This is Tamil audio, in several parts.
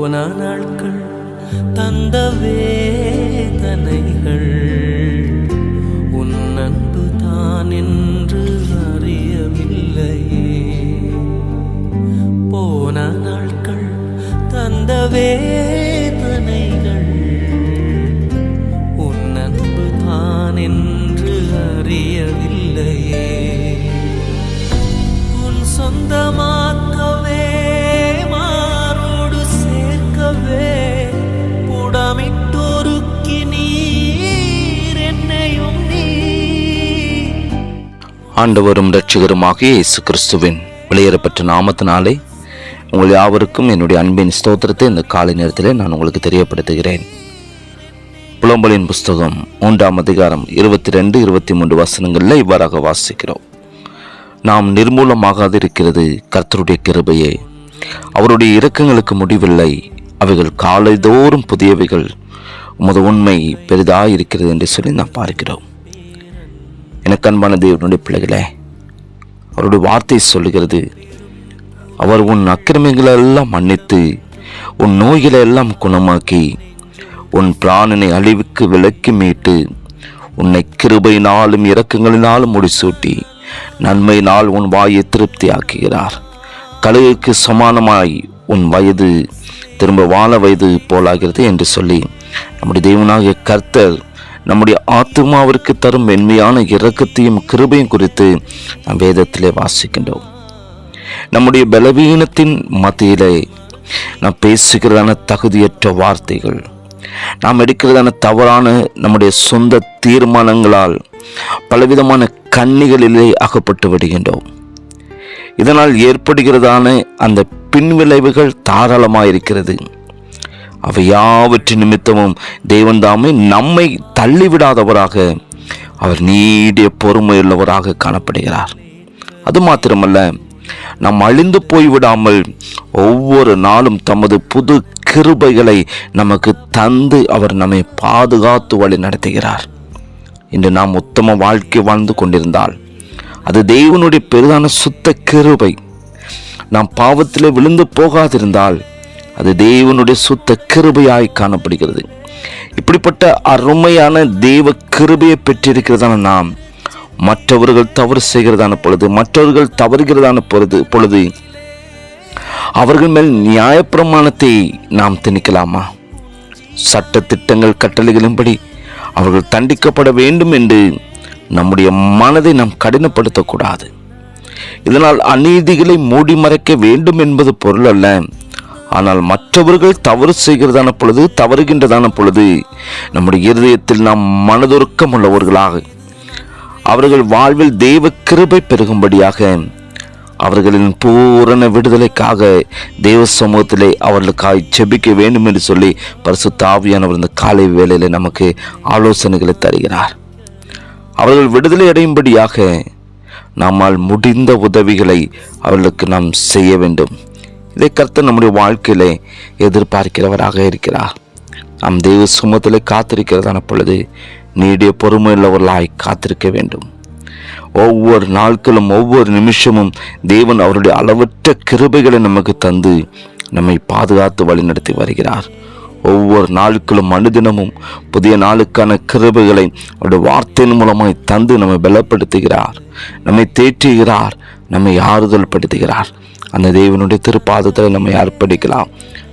போன நாட்கள் தந்த வேதனைகள். உன் அன்பு தான் என்று அறியவில்லையே. போன நாட்கள் தந்த வேதனைகள். உன் அன்பு தான் என்று அறியவில்லையே. உன் சொந்தமா ஆண்டவரும் இரட்சகருமாகிய இயேசு கிறிஸ்துவின் வெளியேறப்பட்ட நாமத்தினாலே உங்கள் யாவருக்கும் என்னுடைய அன்பின் ஸ்தோத்திரத்தை இந்த காலை நேரத்தில் நான் உங்களுக்கு தெரியப்படுத்துகிறேன். புலம்பலின் புஸ்தகம் மூன்றாம் அதிகாரம் இருபத்தி ரெண்டு இருபத்தி மூன்று வசனங்களில் இவ்வாறாக வாசிக்கிறோம். நாம் நிர்மூலமாகாது இருக்கிறது கர்த்தருடைய கிருபையே. அவருடைய இரக்கங்களுக்கு முடிவில்லை. அவைகள் காலைதோறும் புதியவைகள். உமது உண்மை பெரிதாக இருக்கிறது என்று சொல்லி நாம் பார்க்கிறோம். எனக்கு அன்பான தேவனுடைய பிள்ளைகளே அவருடைய வார்த்தை சொல்லுகிறது அவர் உன் அக்கிரமிகளை எல்லாம் மன்னித்து உன் நோய்களை எல்லாம் குணமாக்கி உன் பிராணனை அழிவுக்கு விலக்கி மீட்டு உன்னை கிருபையினாலும் இரக்கங்களினாலும் முடிசூட்டி நன்மையினால் உன் வாயை திருப்தி ஆக்குகிறார் கழுகுக்கு சமானமாய் உன் வயது திரும்ப வாழ வயது போலாகிறது என்று சொல்லி நம்முடைய தெய்வனாகிய கர்த்தர் நம்முடைய ஆத்மாவிற்கு தரும் மென்மையான இரக்கத்தையும் கிருபையும் குறித்து நாம் வேதத்திலே வாசிக்கின்றோம். நம்முடைய பலவீனத்தின் மத்தியிலே நாம் பேசுகிறதான தகுதியற்ற வார்த்தைகள் நாம் எடுக்கிறதான தவறான நம்முடைய சொந்த தீர்மானங்களால் பலவிதமான கண்ணிகளிலே அகப்பட்டு விடுகின்றோம். இதனால் ஏற்படுகிறதான அந்த பின்விளைவுகள் தாராளமாயிருக்கிறது. அவையாவற்றின் நிமித்தமும் தேவன் தாமே நம்மை தள்ளிவிடாதவராக அவர் நீடிய பொறுமையுள்ளவராக காணப்படுகிறார். அது மாத்திரமல்ல நாம் அழிந்து போய்விடாமல் ஒவ்வொரு நாளும் தமது புது கிருபைகளை நமக்கு தந்து அவர் நம்மை பாதுகாத்து வழி நடத்துகிறார். இன்று நாம் உத்தம வாழ்க்கை வாழ்ந்து கொண்டிருந்தால் அது தெய்வனுடைய பெரிதான சுத்த கிருபை. நாம் பாவத்திலே விழுந்து போகாதிருந்தால் அது தேவனுடைய சுத்த கிருபையாய் காணப்படுகிறது. இப்படிப்பட்ட அருமையான தெய்வ கிருபையை பெற்றிருக்கிறதான நாம் மற்றவர்கள் தவறு செய்கிறதான பொழுது மற்றவர்கள் தவறுகிறதான பொழுது பொழுது அவர்கள் மேல் நியாயப்பிரமாணத்தை நாம் திணிக்கலாமா? சட்ட திட்டங்கள் கட்டளைகளின்படி அவர்கள் தண்டிக்கப்பட வேண்டும் என்று நம்முடைய மனதை நாம் கடினப்படுத்தக்கூடாது. இதனால் அநீதிகளை மூடி மறைக்க வேண்டும் என்பது பொருள் அல்ல. ஆனால் மற்றவர்கள் தவறு செய்கிறதான பொழுது தவறுகின்றதான பொழுது நம்முடைய இருதயத்தில் நாம் மனதுருக்கம் உள்ளவர்களாக அவர்கள் வாழ்வில் தெய்வ கிருபை பெருகும்படியாக அவர்களின் பூரண விடுதலைக்காக தெய்வ சமூகத்திலே அவர்களுக்காய் செபிக்க வேண்டும் என்று சொல்லி பரிசு தாவியானவர் இந்த காலை வேளையில் நமக்கு ஆலோசனைகளை தருகிறார். அவர்கள் விடுதலை அடையும்படியாக நம்மால் முடிந்த உதவிகளை அவர்களுக்கு நாம் செய்ய வேண்டும். இதை கர்த்தர் நம்முடைய வாழ்க்கையிலே எதிர்பார்க்கிறவராக இருக்கிறார். நம் தெய்வ சுமத்தில் காத்திருக்கிறதான பொழுது நீடிய பொறுமையுள்ளவர்களாய் காத்திருக்க வேண்டும். ஒவ்வொரு நாட்களும் ஒவ்வொரு நிமிஷமும் தேவன் அவருடைய அளவற்ற கிருபைகளை நமக்கு தந்து நம்மை பாதுகாத்து வழிநடத்தி வருகிறார். ஒவ்வொரு நாட்களும் அனுதினமும் புதிய நாளுக்கான கிருபைகளை அவருடைய வார்த்தையின் மூலமாய் தந்து நம்மை பலப்படுத்துகிறார். நம்மை தேற்றுகிறார். நம்மை ஆறுதல் படுத்துகிறார் அந்த தேவனுடைய திருப்பாதத்தில் நம்மை அர்ப்பணிக்கலாம்.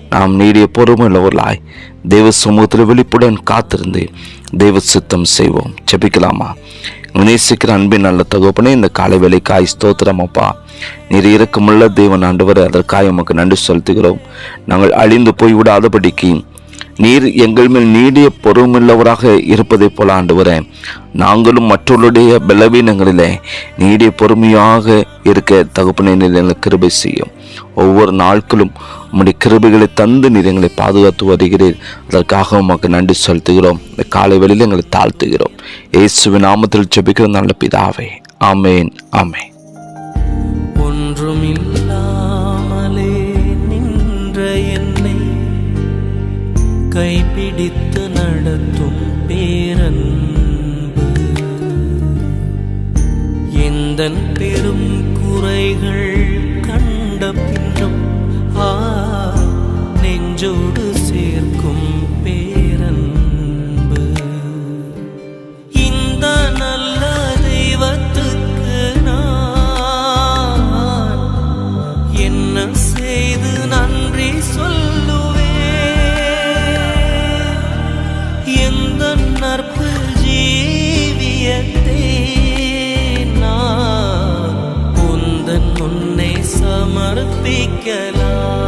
நாம் நீடிய பொறுமையுள்ளவர்களாய் தெய்வ சமூகத்தில் விழிப்புடன் காத்திருந்து தெய்வ சித்தம் செய்வோம். ஜெபிக்கலாமா? நேசிக்கிற அன்பின் நல்ல தகப்பனே இந்த காலை வேலைக்காய் ஸ்தோத்திரம் அப்பா. நீர் இறக்கமுள்ள தேவன் ஆண்டவர் அதற்காக உமக்கு நன்றி செலுத்துகிறோம். நாங்கள் அழிந்து போய் விடாதபடிக்கு நீர் எங்கள் மேல் நீடிய பொறுமில்லவராக இருப்பதைப் போல ஆண்டவரே நாங்களும் மற்றவருடைய பலவீனங்களிலே நீடிய பொறுமையாக இருக்க தகப்பனை எங்களுக்கு கிருபை செய்யும். ஒவ்வொரு நாட்களும் உம்முடைய கிருபைகளை தந்து நீர் எங்களை பாதுகாத்து வருகிறீர். அதற்காக உமக்கு நன்றி செலுத்துகிறோம். இந்த காலை வெளியில் எங்களை தாழ்த்துகிறோம். இயேசுவின் நாமத்தில் செபிக்கிற நல்ல பிதாவே. ஆமேன். ஆமேன். ஒன்றுமில்லை. கைப்பிடித்து நடத்தும் பேரன்பு. எந்த பெரும் குறைகள் கண்ட பின்னும் ஆ நெஞ்சோடு പ്രാർത്ഥിക്കലാ